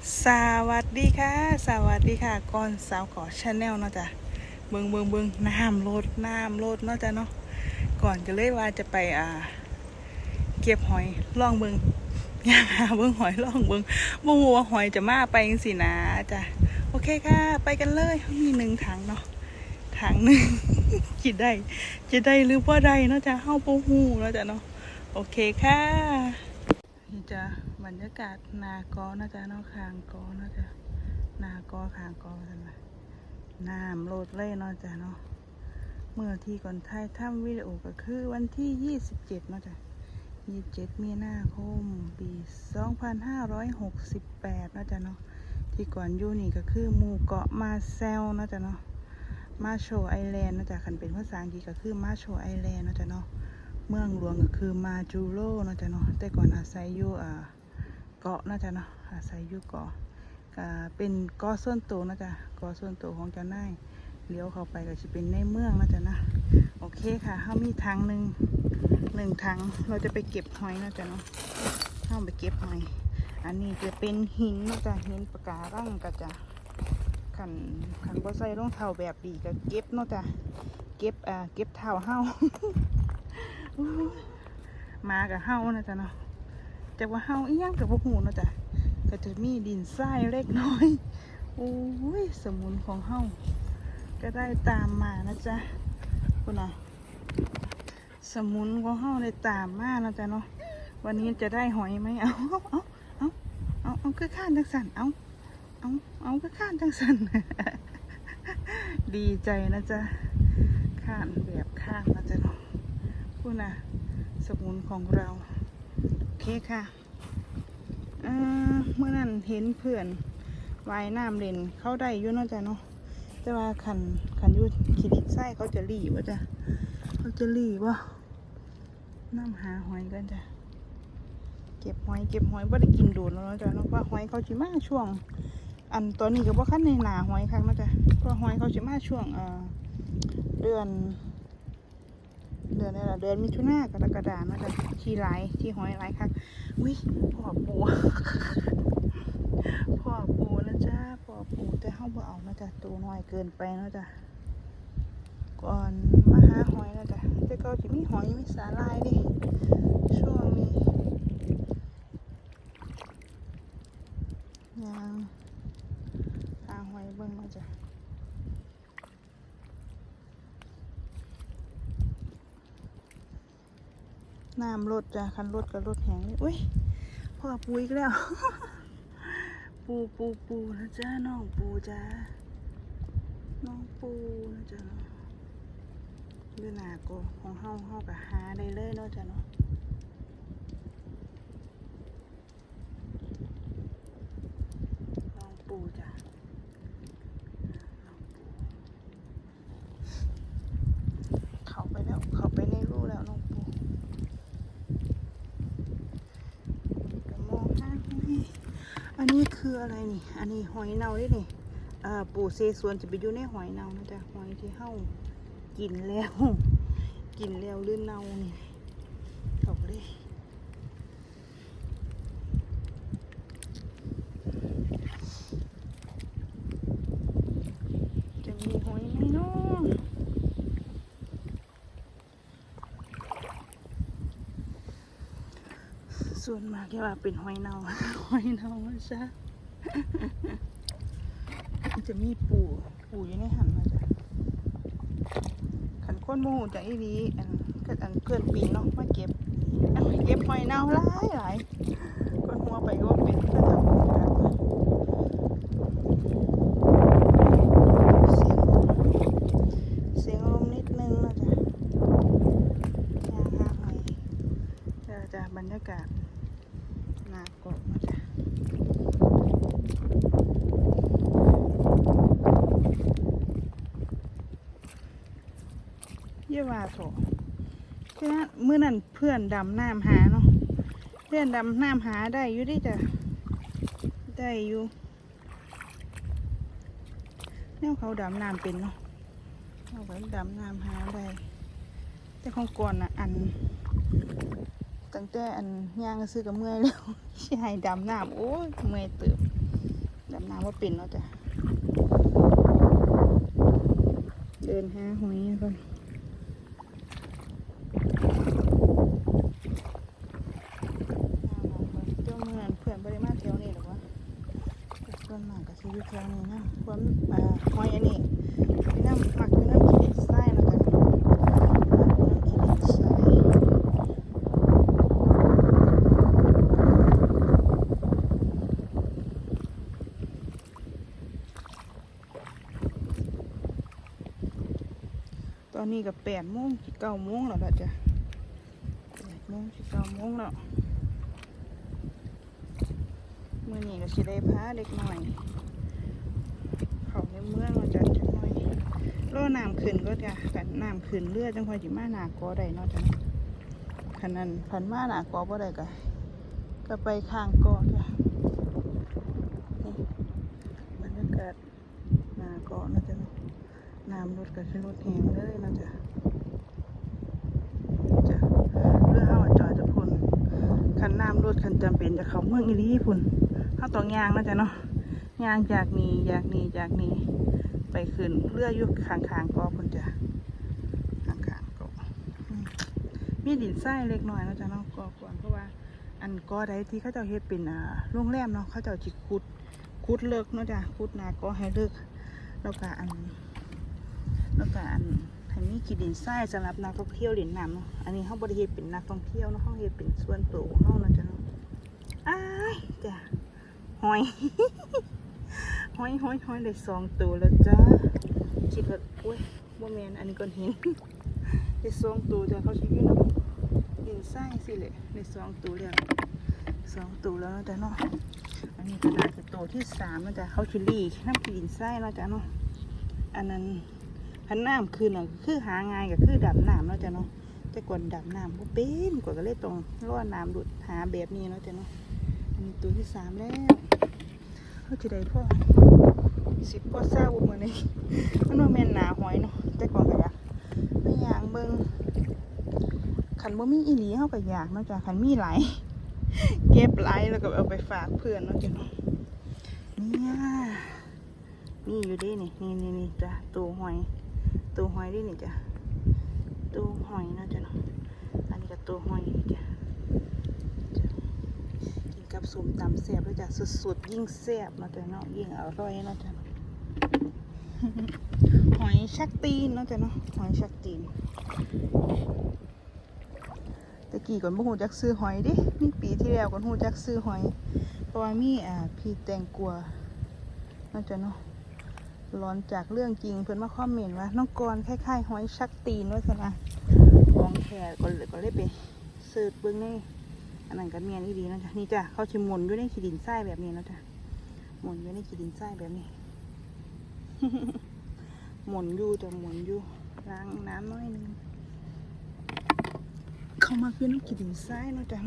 สวัสดีค่ะ สวัสดีค่ะก่อนสาวขอชาแนลเนาะจ้ะเบิงเบิงเบิงน้ำลดน้ำลดเนาะจ้ะเนาะก่อนจะเลยว่าจะไปอ่า เก็บหอยล่องเบิงย่างหาเบิงหอยล่องเบิงบ่ฮู้ว่าหอยจะมาไปจังสินะจ้ะโอเคค่ะ ไปกันเลยมีหนึ่งถังเนาะถังหนึ่งจิได้จะได้หรือว่าได้เนาะจ้ะเฮาบ่ฮู้เนาะจ้ะเนาะโอเคค่ะ นี่จ้ะบรรยากาศนากอนะจ๊ะนาะคางกอนะจ๊ะนากอคางกอจังไงน้ำโลดเล่เนาะจ้ะเนาะเมื่อที่ก่อนไทยทำวิดีโอก็คือวันที่27เจ็ดนาะจ้ะ27มีนาคมปี2568เนาะจ้ะเนาะที่ก่อนอยู่นี่ก็คือหมู่เกาะมาเซลเนาะจ้ะเนาะมาโชไอแลนด์เนาะจ้ะคันเป็นภาษาอังกฤษก็คือมาโชไอแลนด์เนาะจ้ะเนาะ เมืองหลวงก็คือมาจูโร่เนะจ๊ะเนาะแต่ก่อนอาศัยอยู่อ่าเกาะเนะจ๊ะเนาะอาศัยอยู่เกาะก็เป็นเกาะส่วนตัวนะจ๊ะเกาะส่วนตัวของเจ้านายเลี้ยวเข้าไปก็จะเป็นในเมืองนะจ๊ะนะโอเคค่ะเขามีทางหนึ่งหนึ่งทางเราจะไปเก็บหอยเนะจ๊ะเนาะเข้าไปเก็บหอย อันนี้จะเป็นหินเนะจ๊ะหินปะการังก็จะขันขันบ่ใส่รองเท้าแบบดีก็เก็บเนาะจ๊ะเก็บอ่าเก็บเท้าเฮา มากับเฮานะจ๊ะเนาะแต่ว่าเฮาอีหยังกับพวกหูเนาะจ๊ะก็จะมีดินทรายเล็กน้อยโอ้ยสมุนของเฮาก็ได้ตามมานะจ๊ะคุณน่ะสมุนของเฮาได้ตามมานะจ๊ะเนาะวันนี้จะได้หอยไหมเอาเอาเอาเอาเอาคือข้านจังสันเอาเอาเอาคือข้านจังสันดีใจนะจ๊ะข้านแบบข้างนะจ๊ะเนาะคุณน่ะ สมุนของเรา โอเคค่ะเเมื่อนั้นเห็นเพื่อนวายน้ำเล่นเข้าได้ยู่นาะจ้ะเนาะแต่ว่าขันขันอยูขีดิไส้เขาจะรีวะจ้ะเขาจะรีวะน้ำหาหอยกันจ้ะเก็บหอยเก็บหอยว่าได้กินโดนแล้วจ้ะเนาะว่าหอยเขาจิมาช่วง อันตอนนี้ก็บ่คั้นในหนาหอยครั้งนะจ้ะเพราะหอยเขาจิมาช่วงเอ่อเดือน เดือนนี่แหละเดือนมิถุนากรกฎาเนาะจ๊ะที่หลที่หอยหลค่ะอุ้ยพ่อปูพ่อปูนะจ๊ะพ่อปูแต่เฮาบ่เอานะจ๊ะตัวน้อยเกินไปนะจ๊ะก่อนมาหาหอยนะจ๊ะแต่ก็จะมีหอยมีสาลายดิช่วงนี้ยังหาหอยเบิ่งมาจ้ะ น้ำรถจ้ะคันรถกับรถแหงเลยอุ้ยพ่อปูอีกแล้ว ปูปูปูนะจ๊ะน้องปูจ้าน้องปูนะจ๊ะเนาะเดือนหนาก็ของเฮาเฮากับหาได้เลยเนาะจ้ะเนาะน้องปูจ้ะน้องปูเข้าไปแล้วเข้าไปในรูแล้วน้องปู ก็มองหาหอยอันนี้ คืออะไรนี่ อันนี้หอยเน่าด้วยนี่ปู่เซสวนจะไปอยู่ในหอยเน่านะจ๊ะหอยที่เฮากินแล้วกินแล้วหรือเน่านี่เอาไปเลยจะมีหอยไหมเนาะส่วนมากแค่ว่าเป็นหอยเน่าหอยเน่าใช่ มันจะมีปูปูอยู่ในหันมาจ้ะขันค้นโมโหจากอีนี้อันเก็อันเพื่อนปีนเนาะมาเก็บอันเก็บหอยเนาหลายหลายก้นหัวไปก็เป็นก็จะปูกันเสียงเสียงลมนิดนึงเนาะจ้ะย่างหาหอย เดี๋ยวจะบรรยากาศหนาเกาะมาจ้ะ เยี่ยว่าโถคือนะมื่อนั้นเพื่อนดำน้ำหาเนาะเพื่อนดำน้ำหาได้อยู่ดิจ้ะได้อยู่แนวเขาดำน้ำเป็นเนาะเอาไว้ดำน้ำหาได้ แต่ของก่อนอะอันตั้งแต่อันย่างก็ซื้อกับเมื่อยแล้วสิให้ดำน้ำโอ้ยเมื่อยเติบำน้ำว่าเป็นเนาะจ้ะเดินหาหอยก่อนเจ้าเมืองเพื่อนบริมาเที่ยวนี่หรอวะส่วนมากก็สิอยู่แถวนี้นะความอ่าหอยอันนี้พี่น้ำมักพี่น้ำกินไส้นาะจ้ะมัน้ำกินไส้ตอนนี้ก็แปดโมงสิเก้าโมงแล้วล่ะจ้ะแปดโมงสิเก้าโมงแล้วมื่อนี้ก็สิได้พาเด็กหน่อย เมืองเราจะจักหน่อยรอน้ำขึ้นก็จะกันน้ำขึ้นเรือจังพอจิมาหนากอได้เนาะจ้ะขนาดพันมาหนากอบ่ได้ก็ก็ไปข้างกอจ้ะนี่บรรยากาศหนากอนะจ้ะน้ำรถก็สิรถแหงเลยนาะจ้ะจ้ะเรือเฮาจอดจะพุ่นคันน้ำรถคันจำเป็นจะเขาเมืองอีหลีพุ่นเฮาตองยางนาะจ้ะเนาะ ย่างจากนี้จากนี้จากนี้ ไปขึ้นเรืออยู่ข้างๆก็พุ่นจะข้างๆก็อืมมีดินทรายเล็กน้อยเนาะจ๊ะเนาะก็ควรเพราะว่า อันก็ใดที่เขาเจ้าเฮ็ดเป็นอ่าโรงแรมเนาะเขาเจ้าจิขุดขุดเลิกเนาะจ้ะขุดนาก็ให้เลิกแล้วก็อัน แล้วก็อันให้มีกี่ดินทรายสำหรับนักท่องเที่ยวเล่นน้ำเนาะอันนี้เขาบริเฮ็ดเป็นนักท่องเที่ยวเนาะเขาเฮ็ดเป็นส่วนตัวของเขาเนาะจ้ะเนาะอ้ายจ้ะหอย ห้อยห้อยห้อยได้สองตัวแล้วจ้าคิดว่าโอ้ยบ่แมนอันนี้ก่อนเห็นได้สองตัวจ้ะเขาชิอยูเนะดินไส้สิเลยได้สองตัวแล้วสองตัวแล้วนะจ้ะเนาะอันนี้ก็น่าจะตัวที่สามแล้วจ้ะเขาชิลี่น้ำดินไส้เนาะจ้ะเนาะอันนั้นพันน้ำคือน่ะคือหาง่ายก็คือดำน้ำเนาะจ้ะเนาะแต่ก่อนดำน้ำก็เป็นกว่าก็เลยต้องล่อน้ำดุดหาแบบนี้เนาะจ้ะเนาะอันนี้ตัวที่สามแล้วเขาจะได้พ่อ สิบพ่อเศร้ามือนี้มันว่าแม่นหนาหอยเนาะแต่ก่อนก็อยากไม่อยากเบิ่งขันบ่มีอีหลีเข้าก็อยากนาะจ้ะขันมีหลายเก็บหลายแล้วก็เอาไปฝากเพื่อนเนาะจ้ะเนาะเนี่ยนี่อยู่ดินี่นี่นี่นี่จ้ะตัวหอยตัวหอยดินี่จ้ะตัวหอยเนาะจ้ะเนาะอันนี้ก็ตัวหอยนี่จ้ะกินกับส้มตำแซ่บด้วยจ้ะสุดๆยิ่งแซ่บนาะจ้ะเนาะยิ่งอร่อยเนาะจ้ะ หอยชักตีนเนาะจ้ะเนาะหอยชักตีนตะกี้ก่อนบ่ฮู้จักซื้อหอยดิมีปีที่แล้วก่อนฮู้จักซื้อหอยเพราะว่ามีอ่าพี่แตงกัวเนาะจ้ะเนาะร้อนจากเรื่องจริงเพิ่อนมาคอมเมนต์ว่าน้องกรคล้ายๆหอยชักตีนว่าซั่นะของแท้ก็เลยก็เลยไปเสิร์ชเบิ่งในอันนั้นก็เมียนอีดีนะจ้ะนี่จ้ะเขาชิหมุนอยู่ในขีดินทรายแบบนี้นะจ้ะหมุนอยู่ในขีดินทรายแบบนี้ หมุนอยู่จ้ะหมุนอยู่ล้างน้ำน้อยหนึง เขามาขึ้นขีดินทรายเนาะจ้ะ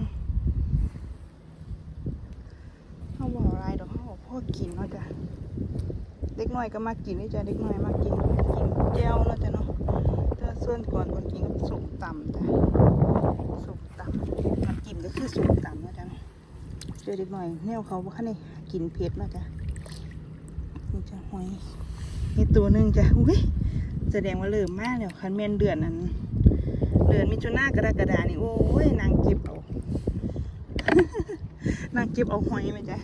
เขาบอกอะไรดอกเขาบอกพ่อกินเนาะจ้ะเด็กน้อยก็มากินนี่จ้ะเด็กน้อยมากินกินแก้วเนาะจ้ะเนาะแต่ส่วนก่อนคนกินก็สุกต่ำจ้ะสุกต่ำน้ำจิ้มก็คือสุกต่ำนะจ๊ะเจอเด็กน่อยแนวเขาบ่คันได้กินเผ็ดนะจ๊ะนี่จะหอย นี่ตัวหนึ่งจ้ะอุ้ยแสดงว่าเริ่มมากแล้วคันเมนเดือนนั้นเดือนมิถุนากระดากฎานี่โอ้ยนางเก็บเอานางเก็บเอาหอยไหมจ๊ะ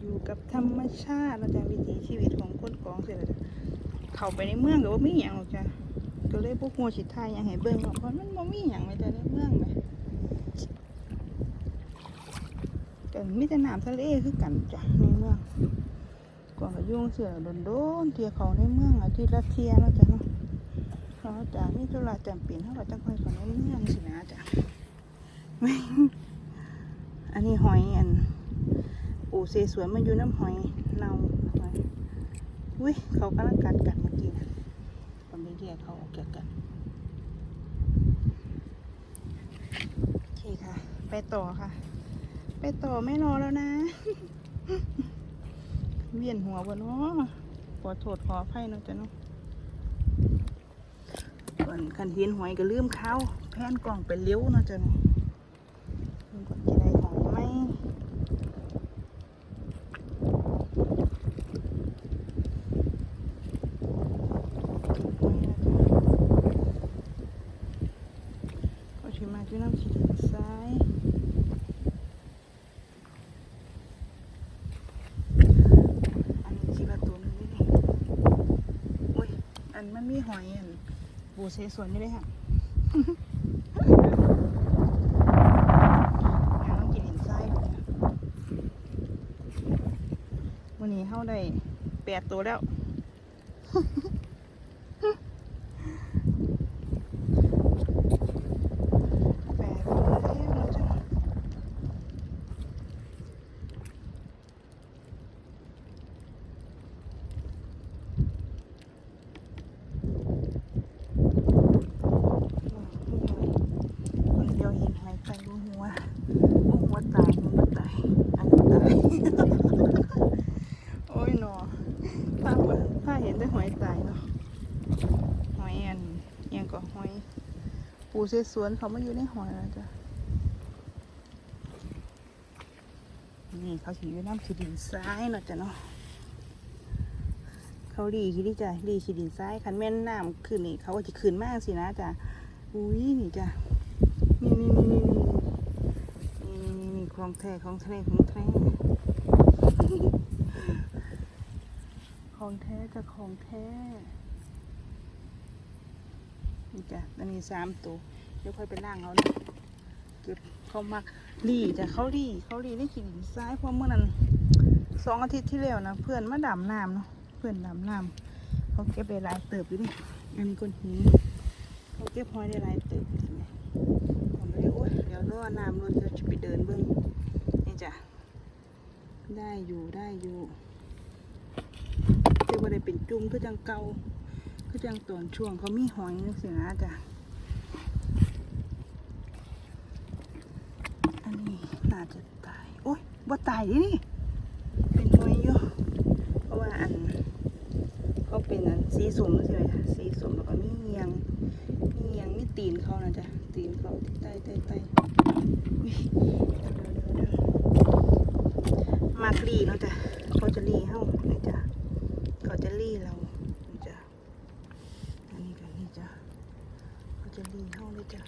อยู่กับธรรมชาตินะจ๊ะวิถีชีวิตของคนกองเสร็จแล้วเข้าไปในเมืองก็บ่ามีหยังหรอกจ้ะก็เลยพวกหัวสิทยหยังให้เบิ่งเพราะมันบ่มีหยังเลยจ้ะในเมืองแหม ก็มีแต่น้ำทะเลคือกันจ้ะในเมืองก่อนก็อยุ่งเสือโดนๆเทียเขาในเมืองอาทิตย์ละเทียเนาะจ้ะเนาะเพราจ้ะมีธุระจำเป็นเฮาก็จังค่อยเข้าในเมืองสินะจ้ะอันนี้หอยอันปูเสสวนมันอยู่น้ำหอยเน่าหอยอุ้ยเขากำลังกัดกันเมื่อกี้นะผมได้เรียกเขาออกจากกันโอเคค่ะ ไปต่อค่ะ ไปต่อไม่รอแล้วนะ เวียนหัวบนเนาะขอโทษขออภัยเนาะจ้ะเนาะก่อนคันเห็นหอยก็ลืมเขาแพนกล่องไปเลี้ยวเนาะจ้ะเนาะได้หอยไหมก็ชิมาที่น้ำขีดซ้าย อันนี้ชีประตูนึงนี่นี่โอ้ย อันมันมีหอยอันปู เสสวนอยู่เลยค่ะหาต้องกินอินไส้เลยนะวันนี้เข้าได้แปดตัวแล้ว ปูเสสวนเขามาอยู่ในหอยแล้วจ้ะนี่เขาขี่อยู่น้ำขีดินซ้ายเนาะจ้ะเนาะเขาดีขี่ดีจ้ะดีขีดินซ้ายคันแม่นน้ำขึ้นนี่เขาก็จะขึ้นมากสินะจ้ะอุ้ยนี่จ้ะนี่นี่นี่นี่นี่นี่นี่คลองแท้คลองแท้คลองแท้ของแท้จะของแท้ นี่จ้ะอันนี้สามตัวเดี๋ยวค่อยไปล่างเอานะเก็บเขามักรีจ้ะเขารีเขารีได้ขีดินซ้ายเพราะเมื่อนั้นสองอาทิตย์ที่แล้วนะเพื่อนมาดำน้ำเนาะเพื่อนดำน้ำเขาเก็บได้หลายเติบอยู่นี่อันนี้ก้นหินเขาเก็บหอยได้หลายเติบใช่ไหมผมเลยโอ้ยเดี๋ยวรอน้ำรถจะไปเดินเบิ้งนี่จ้ะได้อยู่ได้อยู่แต่ว่าได้เป็นจุ่มคือจังเก่า คือจังตอนช่วงเขามีหอยนี่สินะจ้ะอันนี้น่าจะตาย โอ้ยบ่ตายดินี่ เป็นหอยอยู่ เพราะว่าอัน เขาเป็นอันสีสมใช่ไหมจ้ะสีสมแล้วก็มีเงียงมีเงียงมีตีนเขานะจ๊ะตีนเขาที่ใต้ใต้ใต้อุ๊ยเดี๋ยวเดี๋ยวเดี๋ยวเดี๋ยวมากรีเนาะจ้ะเขาจะรีเฮ้านี่จ้ะเขาจะรีเรานี่จ้ะอันนี้ก็นี่จ้ะเขาจะรีเฮ้าเลยจ้ะ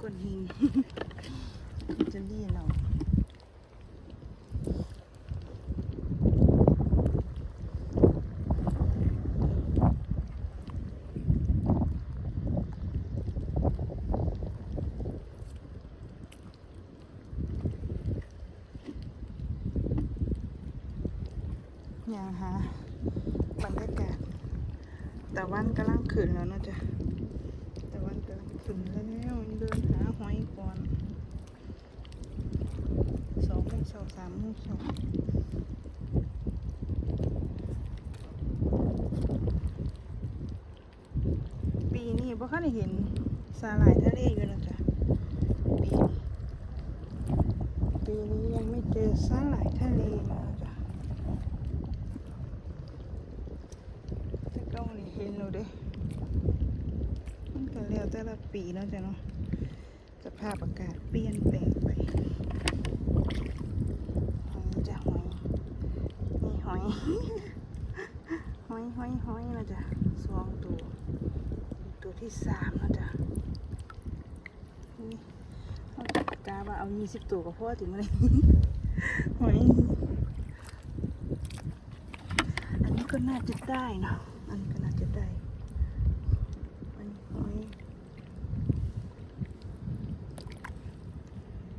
ก้อนหิน จะรีเรา อย่างหาบรรยากาศตะวันกำลังขึ้นแล้วนะจ๊ะตะวันกำลังขึ้นแล้วเดินหาหอยก่อนสองโมงเช้าสามโมงเช้าปีนี้บ่ค่อยได้เห็นสาหร่ายทะเลอยู่นะจ๊ะปีนี้ปีนี้ยังไม่เจอสาหร่ายทะเลนะจ๊ะ แต่เก้านี่เห็นเราเด้ มันก็แล้ว และปีเนาะจ้ะเนาะสภาพอากาศเปลี่ยนแปลงไปหอยจะหอยนี่หอยหอยหอยหอยนะจ๊ะสองตัวตัวที่สามนะจ๊ะนี่เอากาว่าเอายี่สิบตัวก็พอถึงเลยหอยอันนี้ก็น่าจะได้เนาะ อันนี้ก็น่าจะได้ อันนี้หอย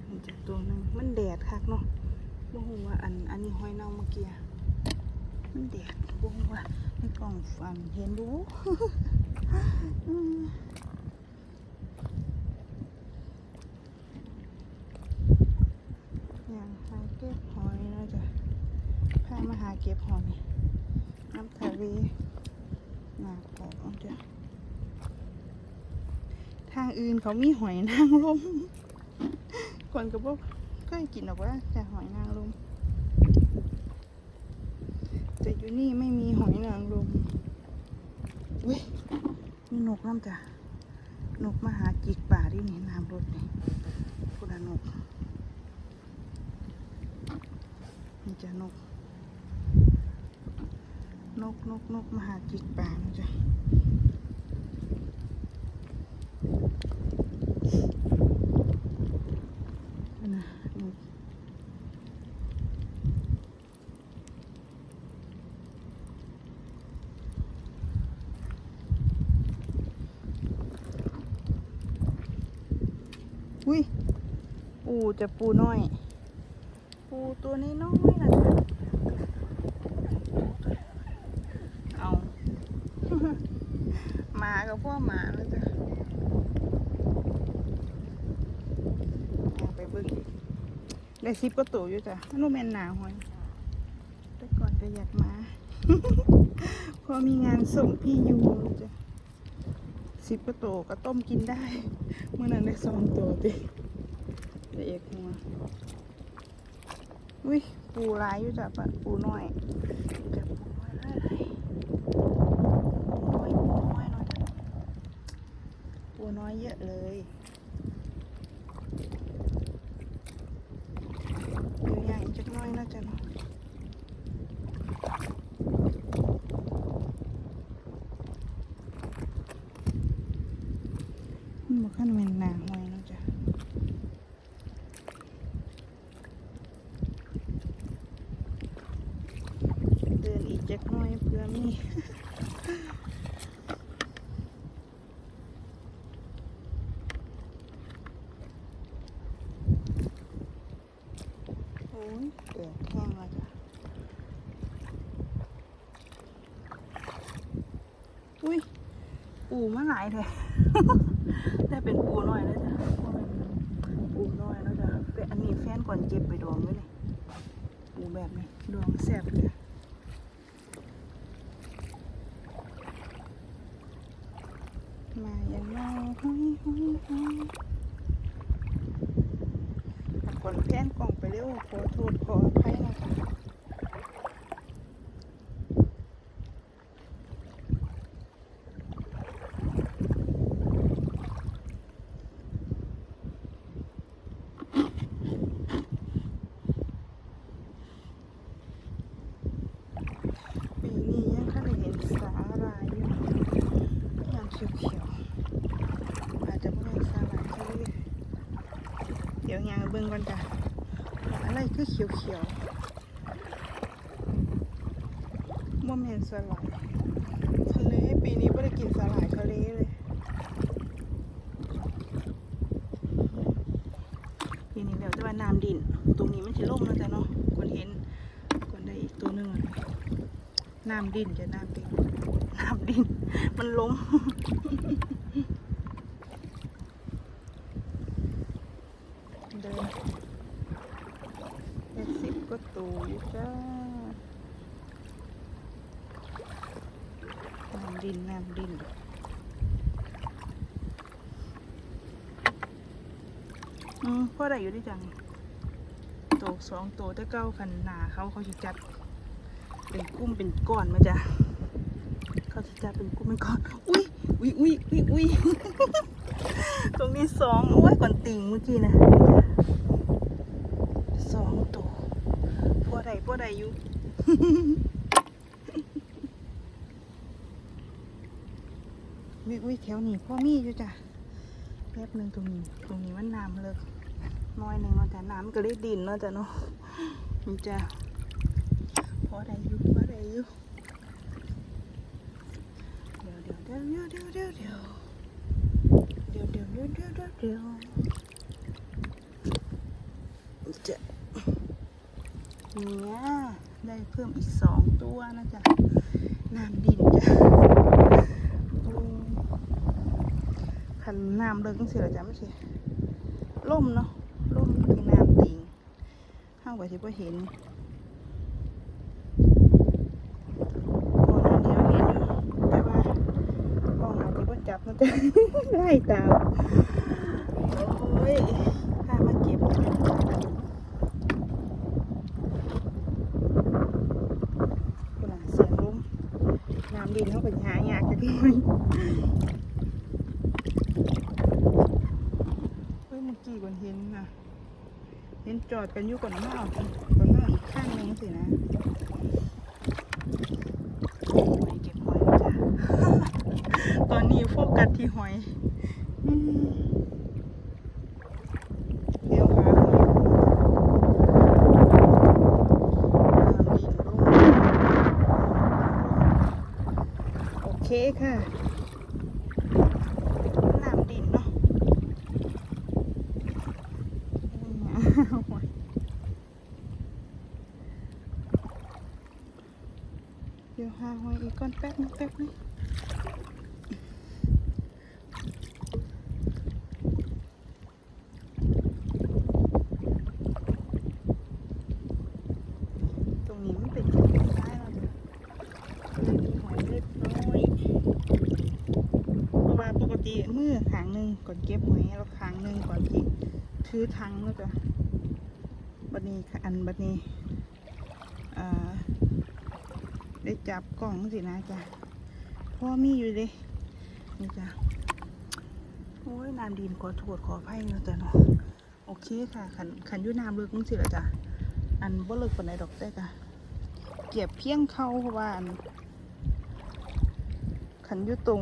มันจะตัวหนึงมันแดดคักเนาะบ่ฮู้ว่าอัน อันนี้ หอยน่าเมื่อกี้มันแดดบ่ฮู้ว่าในกล่องฟันเห็นดูอืมอย่างหาเก็บหอยนะจ้ะพามาหาเก็บหอยน้ำทะเลหนาเกาะจ้ะทางอื่นเขามีหอยนางรมคนก็บอกเคยกินหรอกว่าจะหอยนางรม อยู่นี่ไม่มีหอยนางรมเว้ยมีนกน้ำจ้ะนกมาหาจิกป่าที่นี่น้ำรถนี่พุนนกนี่จะนก นกนกนกมาหาจิกป่านะจ๊ะนั่นนะนก อุ้ย ปูจะปูน้อย ปูตัวนี้น้อยนะจ๊ะเอา มากับพวกหมาแล้วจ้ะไปบิ่งได้ซิปก็ตัวอยู่จ้ะนบ่แมนหนาหอยแต่ก่อนก็อยากมา พอมีงานส่งพี่ยูจ้ะ ซิบก็โตก็ต้มกินได้เมื่อนั้นได้สองตัวติเดเอกหัวอุ้ยปูร้ายอยู่จ้ะปะปูน้อยจะปูน้อยไรปูน้อยปูน้อยเนาะจ้ะปูน้อยเยอะเลยใหญ่จักหน้อยเนาะจ้ะเนาะ มันบอกขั้นเป็นหนาหอยเนาะจ้ะเดินอีกจักหน้อยเพื่อมี โอ้ยแดดแห้งแล้วจ้ะอุ้ย ปูมาหลายเลยได้เป็นปูน้อยแล้วจ้ะปูน้อยแล้วจ้ะเป็นอันนี้แฟนก่อนเก็บไปดองไว้เลยปูแบบนี้ดองแซ่บเลย Bộ. เขียวๆว่าแม่นสาหร่ายทะเลปีนี้ไม่ได้กินสาหร่ายทะเลเลยปีนี้แล้วแต่ว่าน้ำดิน ตรงนี้มันจะล่มแล้วจ้ะเนาะคนเห็นคนได้อีกตัวหนึ่งน้ำดินจะน้ำดินน้ำดิน มันล้ม เดิน ก็ตูอยู่จ้าน้ำดินน้ำดินอืมพ่อได้อยู่ที่จังโตสองโตแต่เก้าขันหนาเขาเขาจะจัด เป็นกุ้มเป็นก้อนมาจ้ะเขาจะจัดเป็นกุ้มเป็นก้อน อุ้ยอุ้ยอุ้ยอุ้ยอุ้ยตรงนี้สองโอ้ยก่อนติ่งเมื่อกี้นะสองโต พ่อใดพ่อยู่วิวิแถวนี้พ่อมีอยู่จ้ะแป๊บหนึ่งตรงนี้ตรงนี้มันน้ำเลิกน้อยหนึ่งเนาะจ้ะน้ำก็เลยดินเนาะจ้ะเนาะนี่จ้ะพอได้อยู่พอได้อยู่เดี๋ยวเดี๋ยวเดี๋ยวเดี๋ยวเดี๋ยวเดี๋ยวเดี๋ยวเดี๋ยวเดี๋ยวเดี๋ยวเดี๋ยวจะ เนี่ยได้เพิ่มอีกสองตัวนะจ๊ะน้ำดินจ้ะโอ้ขันน้ำเลิกจังสิเหรอจ๊ะไม่ใช่ล่มเนาะล่มคือน้ำติงห้างไว้ที่พ่เห็นก่อนหน้านี้เห็นอยู่แต่ว่ากล้องอาจจะพ่จับนะจ๊ะไล่ตามโอ้ย เฮ้ยมื่อกี้ก่อนเห็น่ะเห็นจอดกันอยู่ก่อนมาก คค่ะ น้ำดินเนาะเดี๋ยวหาหอยอีกก่อนแป๊บนึงแป๊บนึงตรงนี้มันเป็นที่ดินได้แล้วเนี่ยเลยมีหอยเล็กน้อย เพราะว่าปกติมือขางห นึ่งก่อนเก็บหอยแล้วขางหนึ่งก่อนที่ถือทังแล้วจ้ะบัดนี้อันบัดนี้อ่าได้จับกล่องสินะจ้ะเพราะว่ามีอยู่เลยนี่จ้ะโอ้ยน้ำดินขอโทษขออภัยนะจ้ะเนาะโอเคค่ะขันขันยุ่น้ำเลึกนึงสิละจ้ะอันบ่เลิกปานใดดอกได้จ้ะเก็บเพียงเข้าเพราะว่าอันขันยู่ตรง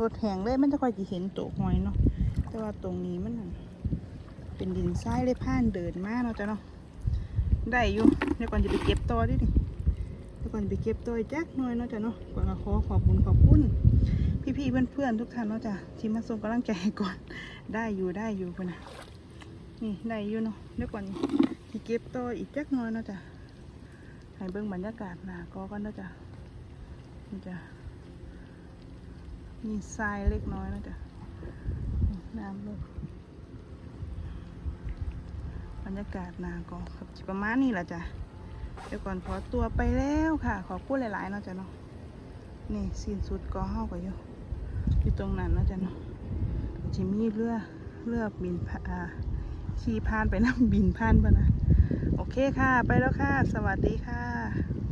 รถแหงเลยมันจะค่อยจะเห็นโตหอยเนาะแต่ว่าตรงนี้มันเป็นดินทรายเลยผ่านเดินมาเนาะจ้ะเนาะได้อยู่เดี๋ยวก่อนจะไปเก็บต่อดิดิเดี๋ยวก่อนจะไปเก็บต่ออีกจักหน่อยเนาะจ้ะเนาะก่อนขอขอบคุณขอบคุณพี่ๆเพื่อนๆทุกท่านเนาะจ้ะที่มาส่งกำลังใจให้ก่อนได้อยู่ได้อยู่เพื่อนนะนี่ได้อยู่เนาะเดี๋ยวก่อนจะเก็บต่ออีกจักหน่อยเนาะจ้ะให้เบิ่งบรรยากาศหนาก็กันเนาะจ้ะนี่จ้ะ มีทรายเล็กน้อยนะจ๊ะน้ำลงบรรยากาศนาก็ครับสิประมาณนี้แหละจ้ะเดี๋ยวก่อนขอตัวไปแล้วค่ะ ขอพูดหลายๆเนาะจ้ะเนาะนี่สิ้นสุดก็เฮาก็อยู่อยู่ตรงนั้นเนาะจ้ะเนาะจะมีเรือเรือบินผ่าอ่าขี่ผ่านไปน้ำบินผ่านปะนะโอเคค่ะ ไปแล้วค่ะ สวัสดีค่ะ